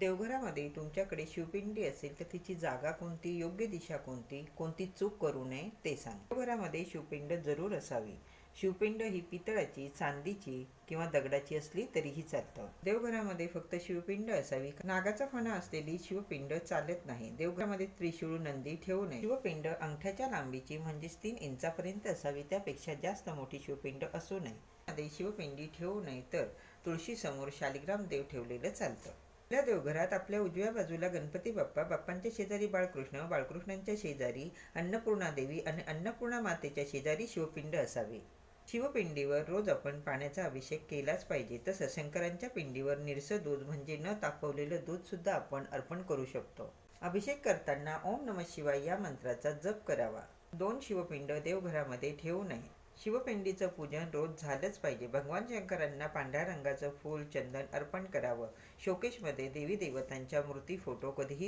देवघरामध्ये तुमच्याकडे शिवपिंडी असेल तर तिची जागा कोणती योग्य दिशा कोणती कोणती चूक करू नये ते सांग. देवघरामध्ये शिवपिंड जरूर असावी. शिवपिंड ही पितळाची चांदीची किंवा दगडाची असली तरीही चालतं. देवघरामध्ये फक्त शिवपिंड असावी. नागाचा फणा असलेली शिवपिंड चालत नाही. देवघरामध्ये त्रिशूळ नंदी ठेवू नये. शिवपिंड अंगठ्याच्या लांबीची म्हणजेच तीन इंचापर्यंत असावी. त्यापेक्षा जास्त मोठी शिवपिंड असू नये. शिवपिंडी ठेवू नये तर तुळशीसमोर शालिग्राम देव ठेवलेलं चालतं. आपल्या देवघरात आपल्या उजव्या बाजूला गणपती बाप्पा बाप्पांच्या शेजारी बाळकृष्ण बाळकृष्णांच्या शेजारी अन्नपूर्णा देवी आणि अन्नपूर्णा मातेच्या शेजारी शिवपिंड असावे. शिवपिंडीवर रोज आपण पाण्याचा अभिषेक केलाच पाहिजे. तसं शंकरांच्या पिंडीवर निरसं दूध म्हणजे न तापवलेलं दूध सुद्धा आपण अर्पण करू शकतो. अभिषेक करताना ओम नम शिवाय या मंत्राचा जप करावा. दोन शिवपिंड देवघरामध्ये ठेवू नये. शिवपिंडीचं पूजन रोज झालंच पाहिजे. भगवान शंकरांना पांढऱ्या रंगाचं फूल चंदन अर्पण करावं. शोकेशमध्ये देवी देवतांच्या मूर्ती फोटो कधीही